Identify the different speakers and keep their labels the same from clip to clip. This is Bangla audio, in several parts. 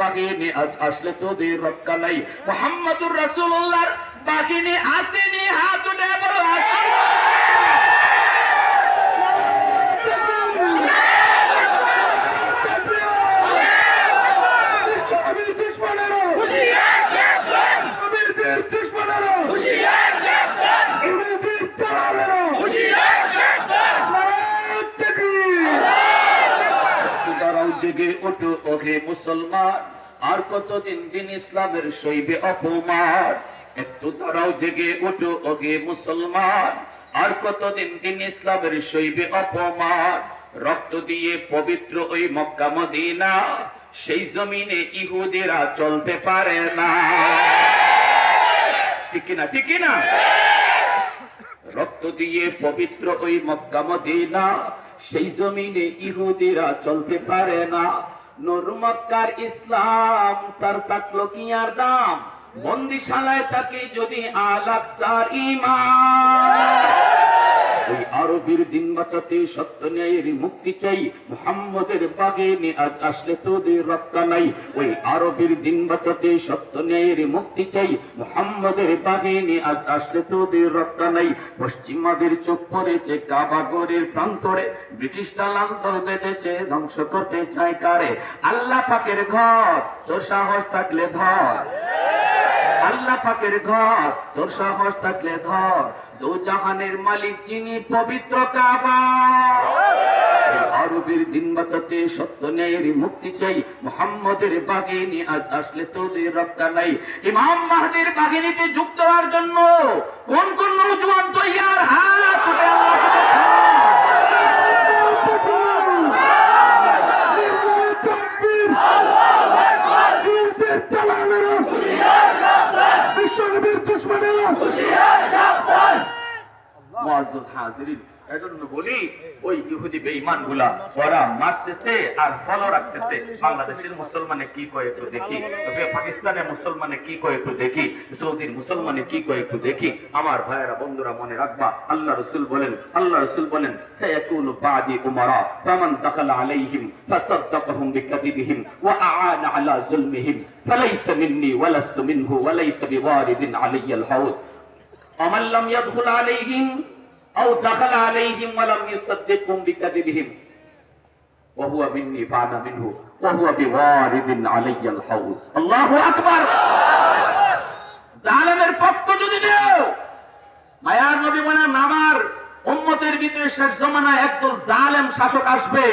Speaker 1: বাহিনী আজ আসলে তোদের রক্ষা নাই মোহাম্মদুর আসেনি হাত উঠে বলো আসেনি।
Speaker 2: আমির দুশ্মনেরা আমিরদের দুশ্মনেরা ইহুদির দালালেরা নারায়ণ তাকবীর
Speaker 1: দাঁড়াও জেগে ওঠো ওহে মুসলমান, আর কতদিন দিন ইসলামের সইবে অপমান? একটু দাঁড়াও জেগে ওঠো ওহে মুসলমান, আর কতদিন দিন ইসলামের সইবে অপমান? রক্ত দিয়ে পবিত্র ওই মক্কা মদিনা, সেই জমিনে ইহুদিরা চলতে পারে না। ঠিক কিনা ঠিক কিনা? রক্ত দিয়ে পবিত্র ওই মক্কা মদিনা সেই জমিনে ইহুদিরা চলতে পারে না। নরমক্কার ইসলাম, তার থাকল কি আর দাম? বন্দিশালায় তাকে যদি আলাকসার ইমান। ওই আরবের দিন বাঁচাতে সত্য ন্যায়ের মুক্তি চাই। মুহাম্মদের বাগিনে আজ আসলে তোদের রক্ষা নাই। ওই আরবের দিন বাঁচাতে সত্য ন্যায়ের মুক্তি চাই। মুহাম্মদের বাগিনে আজ আসলে তোদের রক্ষা নাই। পশ্চিমাদের চোখ পড়েছে কাবাগরের প্রান্তরে। ব্রিটিশ দালান্তর বেঁধেছে, ধ্বংস করতে চায় কারে? আল্লাহ পাকের ঘর, তোর সাহস থাকলে ধর। আল্লাহ পাকের ঘর, তোর সাহস থাকলে ধর। দু জাহানের মালিক যিনি পবিত্র কাবা। আরবের দিন বাঁচাতে সত্য ন্যায়ের মুক্তি চাই। মোহাম্মদের বাগিনী আজ আসলে তোদের রক্ষা নাই। ইমাম মাহাদির বাহিনীতে যুক্ত হওয়ার জন্য কোন কোন নৌজওয়ান তৈয়ার হাত উঠে আল্লাহকে ওয়াজুল হাজিরিন। এজন্য বলি, ওই ইহুদি বেঈমানগুলা ওরা মারতেছে আর ফলো রাখতেছে। বাংলাদেশের মুসলমানে কি কয় একটু দেখি, তবে পাকিস্তানের মুসলমানে কি কয় একটু দেখি, সৌদির মুসলমানে কি কয় একটু দেখি। আমার ভাইয়েরা, বন্ধুরা, মনে রাখবা, আল্লাহ রসুল বলেন, আল্লাহ রসুল বলেন সায়াকুলু বাদি উমারা, ফামান দাখালা আলাইহিম ফাসাদদাকাহুম বিকাদিবিহিম ওয়া আআনা আলা যুলমিহিম ফালাইসা মিন্নি ওয়ালাস্তু মিনহু ওয়ালাইসা বিওয়ারিদিন আলাইয়াল হাউদ। আমাল্লাম ইয়াদখুল আলাইহিম আও দাখালা আলাইহিম ওয়া জালেমের পক্ষ যদি নেও, মায়ার নবী বলেন আমার উম্মতের ভিতরে শেষ জমানায় একদল জালেম শাসক আসবে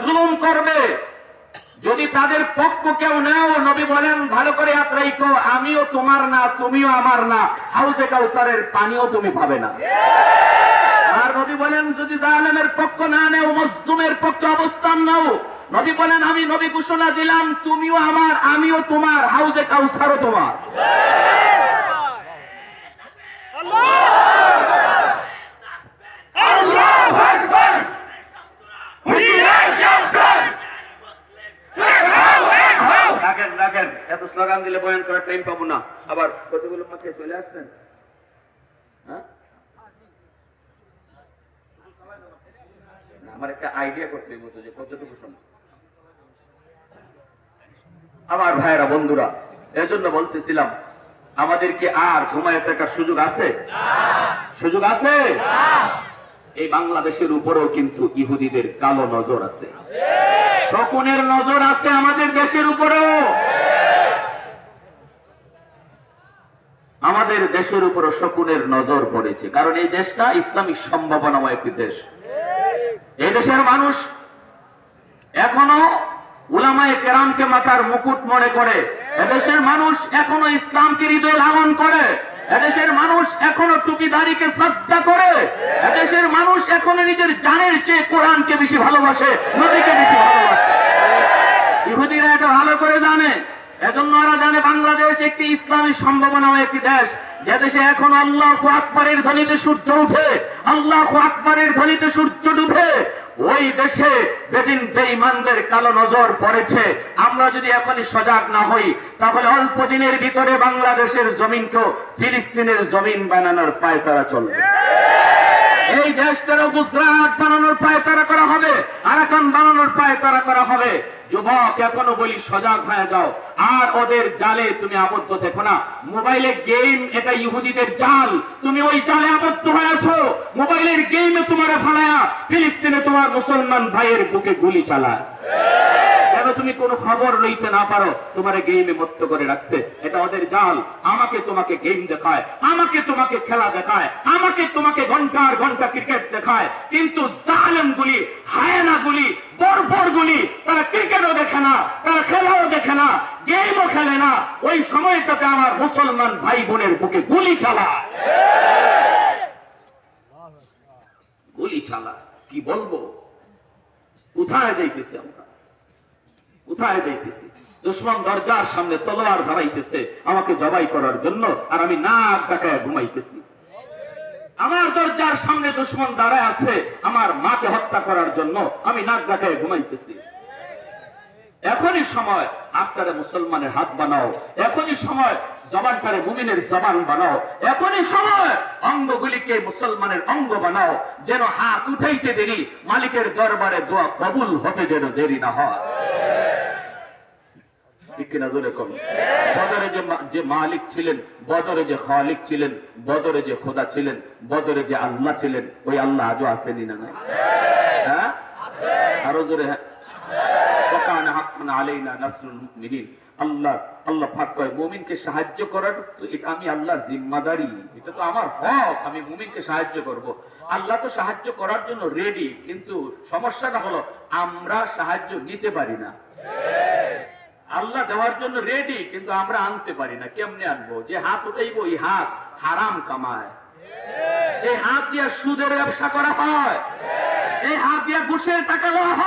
Speaker 1: জুলুম করবে। যদি তাদের পক্ষ কেউ নেও, নবী বলেন, ভালো করে হাত রাইকো আমিও তোমার না, তুমিও আমার না। হাউজে কাউসারের পানিও তুমি পাবে না। আর নবী বলেন, যদি জালেমের পক্ষ না নেও, মজলুমের পক্ষে অবস্থান নাও, নবী বলেন, আমি নবী ঘোষণা দিলাম, তুমিও আমার, আমিও তোমার, হাউজে কাউসারও তোমার। স্লোগান দিলে বয়ান করার টাইম পাবো না। আবার কতগুলো মাথায় চলে আসছেন? হ্যাঁ? আমার একটা আইডিয়া করতে হইব যে কতটুকু সময়? আমার ভাইয়েরা, বন্ধুরা, এজন্য বলতেছিলাম, আমাদেরকে আর ঘুমায় থাকার সুযোগ আছে? সুযোগ আছে? এই বাংলাদেশের উপরেও কিন্তু ইহুদিদের কালো নজর আছে। শকুনের নজর আছে আমাদের দেশের উপরেও। আমাদের দেশের উপর শকুনের নজর পড়েছে। কারণ এই দেশটা ইসলামিক সম্ভাবনাময় একটি দেশ। এই দেশের মানুষ এখনও উলামায়ে কেরামকে মাথার মুকুট মনে করে। এদেশের মানুষ এখনও ইসলামকে হৃদয়ে লালন করে। এদেশের মানুষ এখনও টুপিদারিকে শ্রদ্ধা করে। এদেশের মানুষ এখনও নিজের জানের চেয়ে কোরআনকে বেশি ভালোবাসে নদীকে বেশি ভালোবাসে। ইহুদিরা এটা ভালো করে জানে। এজন্য ওরা জানে বাংলাদেশ একটি ইসলামী সম্ভাবনাময় একটি দেশ। যে দেশে এখন আল্লাহ আকবরের ধ্বনিতে সূর্য উঠে, আল্লাহ আকবরের ধ্বনিতে সূর্য ডুবে, ওই দেশে যেদিন বেঈমানদের কালো নজর পড়েছে। আমরা যদি এখনই সজাগ না হই, তাহলে অল্প দিনের ভিতরে বাংলাদেশের জমিনকেও ফিলিস্তিনের জমিন বানানোর পায় তারা চলবে। এই দেশটারও গুজরাট বানানোর পায়তারা করা হবে, আরাকান বানানোর পায়তারা করা হবে। যুবক, এখনও বলি সজাগ হয়ে যাও। আর ওদের জালে তুমি আবদ্ধ দেখো না। মোবাইলে গেম, এটা ইহুদিদের জাল। তুমি ওই জালে আবদ্ধ হয়েছো মোবাইলের গেমে তোমার ফালায়া, ফিলিস্তিনে তোমার মুসলমান ভাইয়ের বুকে গুলি চালায়। তুমি কোনো খবর লইতে না পারো? তোমার গেমে মত্ত করে রাখছে। এটা ওদের জাল। আমাকে তোমাকে গেম দেখায়। আমাকে তোমাকে খেলা দেখায়। আমাকে তোমাকে ঘণ্টার ঘণ্টা ক্রিকেট দেখায়। কিন্তু জালেম গুলি হায়না গুলি বরবর গুলি তারা ক্রিকেটও দেখে না তারা খেলাও দেখে না গেমও খেলে না ওই সময়টাতে আমার মুসলমান ভাই বোনের বুকে গুলি চালায়। গুলি চালা কি বলব? কোথায় যাইতেছি আমরা? কোথায় যাইতেছি? দুশ্মন দরজার সামনে তলোয়ার ধরাইতেছে আমাকে জবাই করার জন্য আর আমি নাক ডাকায় ঘুমাইতেছি। আমার দরজার সামনে দুশ্মন দাঁড়ায় আছে, আমার মাকে হত্যা করার জন্য আমি নাক ডাকায় ঘুমাইতেছি। এখনই সময় আপনারা মুসলমানের হাত বানাও। এখনই সময় জবানটারে মুমিনের জবান বানাও। এখনই সময় অঙ্গগুলিকে মুসলমানের অঙ্গ বানাও। যেন হাত উঠাইতে দেরি, মালিকের দরবারে দোয়া কবুল হতে যেন দেরি না হয়। ঠিক কিনা জোরে কম? বদরে যে যে মালিক ছিলেন, বদরে যে খালিক ছিলেন, বদরে যে খোদা ছিলেন, বদরে যে আল্লাহ ছিলেন, ওই আল্লাহ আজও আসেনি না নাই? হ্যাঁ? আরও জোরে হ্যাঁ? হাক্কান আলাইনা নাসরুল মুমিনিন। আল্লাহ আল্লাহ পাক কয়, মুমিনকে সাহায্য তো এটা আমি আল্লাহর জিম্মাদারি, এটা তো আমার হক, আমি মুমিনকে সাহায্য করব। আল্লাহ তো সাহায্য করার জন্য রেডি কিন্তু সমস্যাটা হলো আমরা সাহায্য নিতে পারি না। আল্লাহ দেওয়ার জন্য রেডি কিন্তু আমরা আনতে পারি না। কেমনে আনব? যে হাত হাত হারাম কামায়। এই হাত দিয়ে সুদের ব্যবসা করা হয়। এই হাত দিয়ে ঘুষের টাকা হয়।